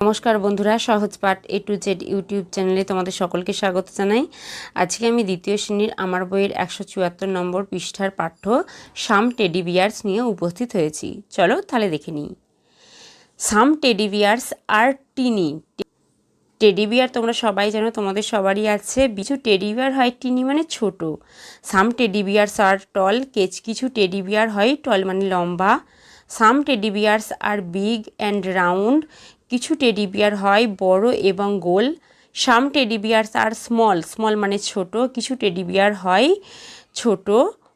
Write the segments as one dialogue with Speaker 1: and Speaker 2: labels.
Speaker 1: নমস্কার বন্ধুরা, সহজ পাঠ এ টু জেড ইউটিউব চ্যানেলে তোমাদের সকলকে স্বাগত জানাই। আজকে আমি দ্বিতীয় শ্রেণির আমার বইয়ের একশো চুয়াত্তর নম্বর পৃষ্ঠার পাঠ্য সাম টেডি বিয়ার্স নিয়ে উপস্থিত হয়েছি। চলো তাহলে দেখে নিই। সাম টেডি বিয়ার্স আর টিনি। টেডি বিয়ার তোমরা সবাই জানো, তোমাদের সবারই আছে। কিছু টেডি বিয়ার হয় টিনি মানে ছোট। Some teddy bears are tall, case কিছু টেডি বিয়ার হয় টল মানে লম্বা। Some teddy bears are big and round. কিছু টেডি বিয়ার হয় বড় এবং গোল। Some teddy bears are small. Small মানে ছোট। কিছু টেডি বিয়ার হয় ছোট।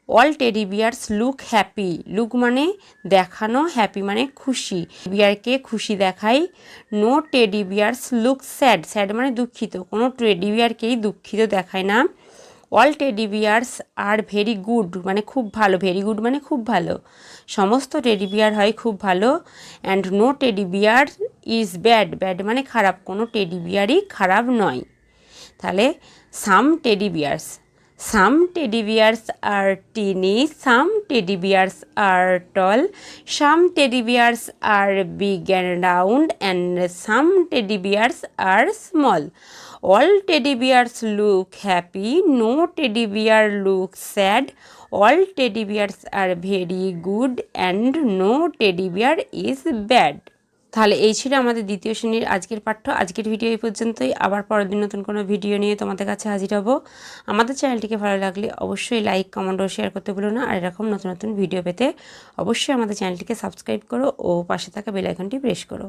Speaker 1: All teddy bears look happy. Look মানে দেখানো, হ্যাপি মানে খুশি। বিয়ারকে খুশি দেখাই no teddy bears look sad. Sad মানে দুঃখিত। কোনো টেডি বিয়ারকেই দুঃখিত দেখায় না। All teddy bears are very good মানে খুব ভালো ভেরি গুড মানে খুব ভালো। সমস্ত টেডি বিয়ার হয় খুব ভালো and no teddy bear is bad bad মানে খারাপ, কোনো টেডি বিয়ারই খারাপ নয়। তাহলে some teddy bears Some teddy bears are teeny, some teddy bears are tall, some teddy bears are big and round, and some teddy bears are small. All teddy bears look happy, no teddy bear looks sad. All teddy bears are very good, and no teddy bear is bad. তাহলে এই ছিল আমাদের দ্বিতীয় শ্রেণির আজকের পাঠ্য। আজকের video এই পর্যন্তই। আবার পরের দিন নতুন কোনো ভিডিও নিয়ে তোমাদের কাছে হাজির হব। আমাদের চ্যানেলটিকে ভালো লাগলে অবশ্যই লাইক কমেন্ট ও শেয়ার করতে ভুলো না। আর এরকম নতুন নতুন ভিডিও পেতে অবশ্যই আমাদের চ্যানেলটিকে সাবস্ক্রাইব করো ও পাশে থাকা বেলাইকনটি প্রেস করো।